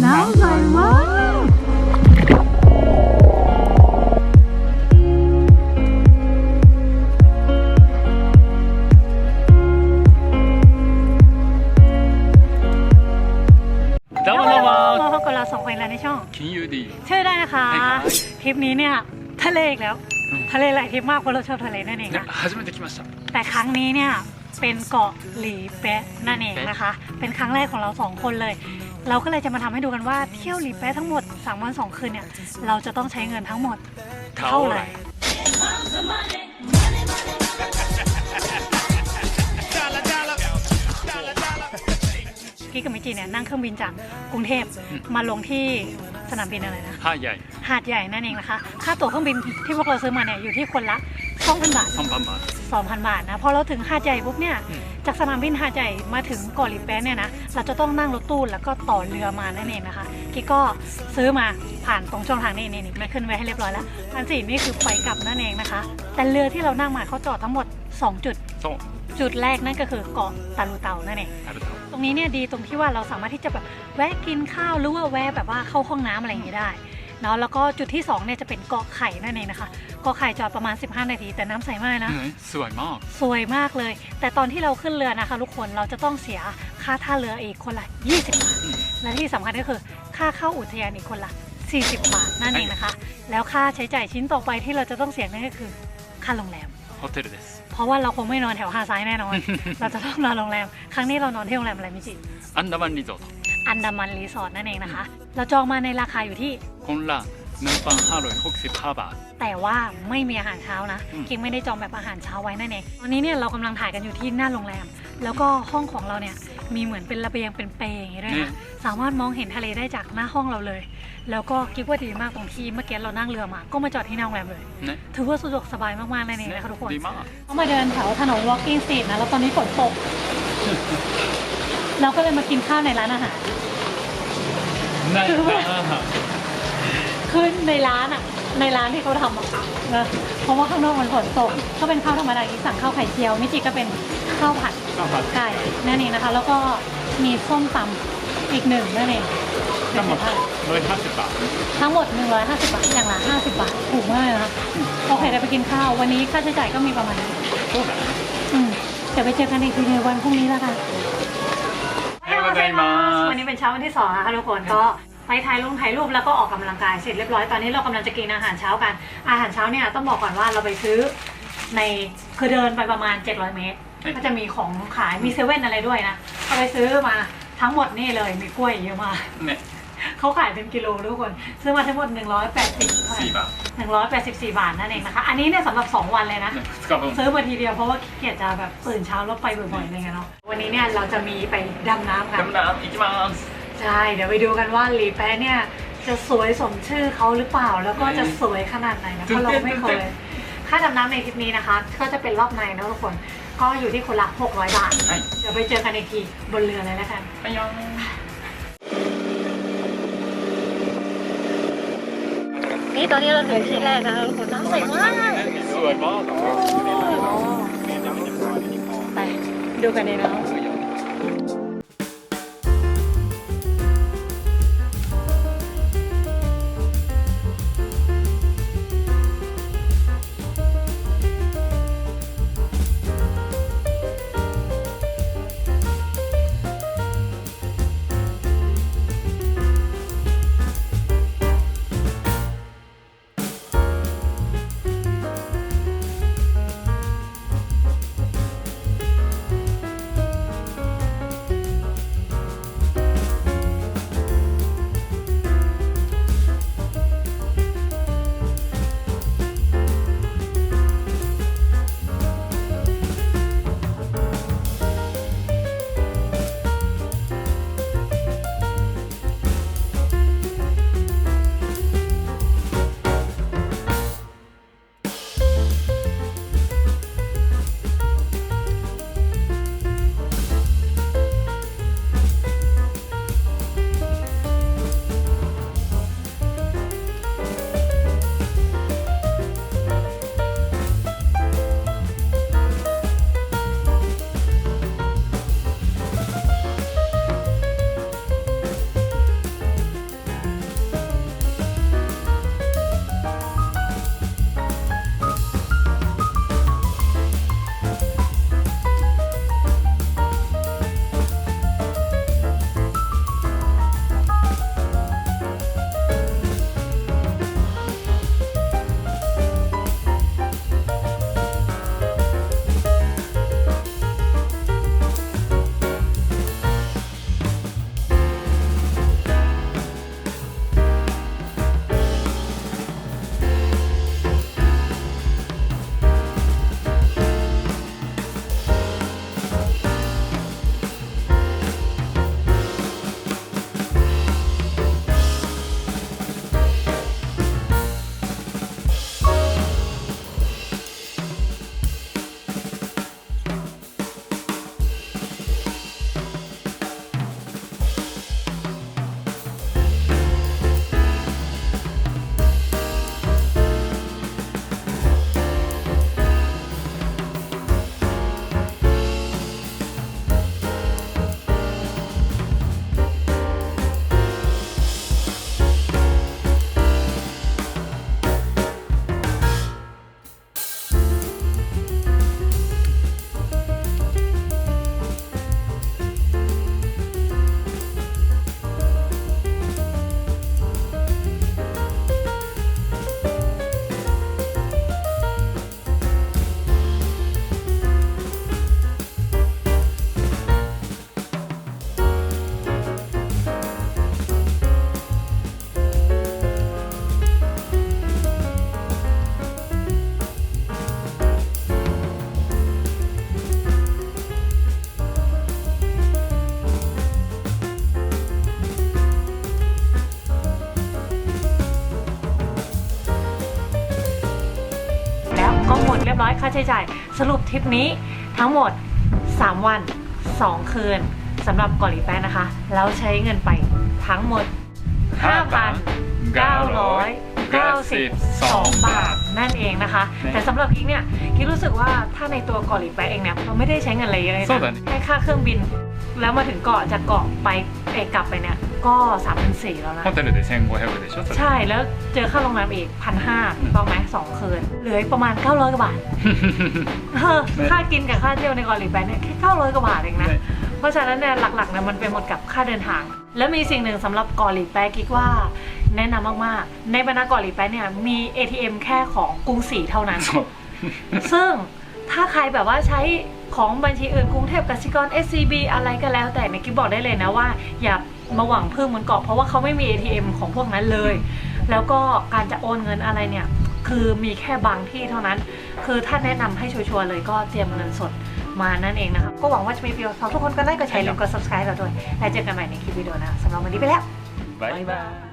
หนาวใส่มากแล้วเรามาพบกับเราสองคนแล้วในช่องคิงยูดีชื่อได้นะคะทริปนี้เนี่ยทะเลอีกแล้ว ทะเลหลายทริปมากเพราะเราชอบทะเลนั่นเองนะแต่ครั้งนี้เนี่ยเป็นเกาะหลีเป๊ะนั่นเองนะคะ เป็นครั้งแรกของเราสองคนเลย เราก็เลยจะมาทำให้ดูกันว่าเที่ยวรีแป๊ะทั้งหมด 3 วัน 2 คืนเนี่ย เราจะต้องใช้เงินทั้งหมด เท่าไหร่กี้กับมิจิเนี่ยนั่งเครื่องบินจากกรุงเทพมาลงที่สนามบินอะไรนะหาดใหญ่หาดใหญ่นั่นเองนะคะ ค่าตั๋วเครื่องบินที่พวกเราซื้อมาเนี่ยอยู่ที่คนละ 2,000บาท 3番バー 2,000 บาทนะ พอเราถึงหาดใหญ่ปุ๊บเนี่ย อืม จากสนามบินหาดใหญ่มาถึงเกาะหลีเป๊ะเนี่ยนะ เราจะต้องนั่งรถตู้แล้วก็ต่อเรือมานั่นเองนะคะกิ๊กก็ซื้อมาผ่านตรงช่องทางนี้นี่นี่ไม่ขึ้นไว้ให้เรียบร้อยแล้วพันสี่นี่คือไปกลับนั่นเองนะคะ แต่เรือที่เรานั่งมาเขาจอดทั้งหมด 2 จุด そう จุดแรกนั่นก็คือเกาะตาลูเตานั่นเอง なると ตรงนี้เนี่ยดีตรงที่ว่าเราสามารถที่จะแบบแวะกินข้าวหรือว่าแวะแบบว่าเข้าห้องน้ำอะไรอย่างนี้ได้ เนาะแล้วก็จุดที่2เนี่ยจะเป็นเกาะไข่นั่นเองนะคะเกาะไข่จอดประมาณ 15 นาที แต่น้ำใสมากนะ สวยมาก สวยมากเลย แต่ตอนที่เราขึ้นเรือนะคะทุกคนเราจะต้องเสียค่าท่าเรืออีกคนละ 20 บาท และที่สำคัญก็คือค่าเข้าอุทยานอีกคนละ 40 บาทนั่นเองนะคะ แล้วค่าใช้จ่ายชิ้นต่อไปที่เราจะต้องเสียนั่นก็คือค่าโรงแรมโฮเทลเดสเพราะว่าเราคงไม่นอนแถวฮาซ้ายแน่นอน เราจะต้องนอนโรงแรม ครั้งนี้เรานอนที่โรงแรมอะไรมิจิ อันดามันรีสอร์ท อันดามันรีสอร์ทนั่นเองนะคะ เราจองมาในราคาอยู่ที่ คนละหนึ่งฟองห้าร้อยหกสิบห้าบาท แต่ว่าไม่มีอาหารเช้านะกิ๊กไม่ได้จองแบบอาหารเช้าไว้นั่นเองตอนนี้เนี่ยเรากำลังถ่ายกันอยู่ที่หน้าโรงแรม แล้วก็ห้องของเราเนี่ยมีเหมือนเป็นระเบียงเป็นเปรย์อย่างนี้ด้วยนะสามารถมองเห็นทะเลได้จากหน้าห้องเราเลย แล้วก็คิดว่าดีมากตรงที่เมื่อกี้เรานั่งเรือมา ก็มาจอดที่หน้าโรงแรมเลยถือว่าสะดวกสบายมากๆเลยนี่นะคะทุกคน ดีมาก เขามาเดินแถวถนน walking street นะ แล้วตอนนี้ฝนตก เราก็เลยมากินข้าวในร้านอาหาร ในร้านอาหาร ขึ้นในร้านอะ ในร้านที่เขาทำอะะเพราะว่าข้างนอกมันฝนตกก็เป็นข้าวธรรมดาอีกสั่งข้าวไข่เจียวมิจิก็เป็นข้าวผัดข้าวผัดไก่นั่นเองนะคะ แล้วก็มีส้มตำอีกหนึ่งนั่นเองทั้งหมด150 บาท ทั้งหมด 150 บาท อย่างละ 50 บาท ถูกมากนะคะโอเคเดี๋ยวไปกินข้าว วันนี้ค่าใช้จ่ายก็มีประมาณนี้อืมเดี๋ยวไปเจอกันอีกทีในวันพรุ่งนี้แล้วค่ะวันนี้เป็นเช้าวันที่สองนะคะทุกคนก็ ไปถ่ายลงถ่ายรูปแล้วก็ออกกำลังกายเสร็จเรียบร้อยตอนนี้เรากำลังจะกินอาหารเช้ากัน อาหารเช้าเนี่ยต้องบอกก่อนว่าเราไปซื้อในคือเดินไปประมาณ 700 เมตร ก็จะมีของขายมีเซเว่นอะไรด้วยนะเราไปซื้อมาทั้งหมดนี่เลยมีกล้วยเยอะมากเขาขายเป็นกิโลทุกคน ซื้อมาทั้งหมด 184 บาท 184 บาทนั่นเองนะคะ อันนี้เนี่ยสำหรับ 2 วันเลยนะ ซื้อมาทีเดียวเพราะว่าขี้เกียจจะแบบตื่นเช้าแล้วไปบ่อยๆอะไรเงี้ยเนาะวันนี้เนี่ยเราจะมีไปดำน้ำกันดำน้ำอีกมั้ ใช่ เดี๋ยวไปดูกันว่าหลีแปะเนี่ยจะสวยสมชื่อเขาหรือเปล่า แล้วก็จะสวยขนาดไหนนะเพราะเราไม่เคย ค่าดำน้ำในคลิปนี้นะคะ ก็จะเป็นรอบในนะทุกคน ก็อยู่ที่คนละ 600 บาท เดี๋ยวไปเจอกันอีกทีบนเรือเลยแล้วกัน ไปยองนี่ตอนนี้เราถึงที่แรกแล้วคนน้ำใสมากสวยมากไปดูกันเลยนาะ้อยค่าใช้จ่าย สรุปทริปนี้ทั้งหมด 3 วัน 2 คืนสำหรับเกาหลีแป้นนะคะ แล้วใช้เงินไปทั้งหมด 5,992 บาท นั่นเองนะคะ แต่สำหรับกิ๊กเนี่ยกิ๊กรู้สึกว่าถ้าในตัวเกาหลีแป้นเองเนี่ยเราไม่ได้ใช้เงินอะไรเยอะเลยนะแค่ค่าเครื่องบิน แล้วมาถึงเกาะจากเกาะไปเอกลับไปเนี่ย ก็3 4 0 0แล้วนะ 호텔에 내1,500을 내셨어 요? ใช่แล้วเจอค่าโรงแรมอีกพันห้าถูกต้องไหมสองคืนเหลืออีกประมาณ 900กว่าบาทค่ากินกับค่าเที่ยวในกอหลีแบนเนี่ยแค่900กว่าบาทเองนะ เพราะฉะนั้นเนี่ยหลักๆเนี่ยมันเป็นหมดกับค่าเดินทาง และมีสิ่งหนึ่งสำหรับกอหลีแปะกิ๊กว่า แนะนำมากๆ ในบรรดาเกาหลิแปะเนี่ยมี ATM แค่ของกรุงศรีเท่านั้น ซึ่งถ้าใครแบบว่าใช้ของบัญชีอื่นกรุงเทพกสิกร SCB อะไรก็แล้ว แต่ในยกิ๊บอกได้เลยนะว่า อย่า มาหวังเพิ่มเหมือนเกาะเพราะว่าเขาไม่มี ATM ของพวกนั้นเลย แล้วก็การจะโอนเงินอะไรเนี่ย คือมีแค่บางที่เท่านั้น คือถ้าแนะนำให้ชัวร์เลยก็เตรียมเงินสดมานั่นเองนะคะ ก็หวังว่าจะมีประโยชน์ทุกคนก็ได้ก็ใช้ลืมก็ subscribe เราด้วย แล้วเจอกันใหม่ในคลิปวิดีโอนะสำหรับวันนี้ไปแล้ว บ๊ายบาย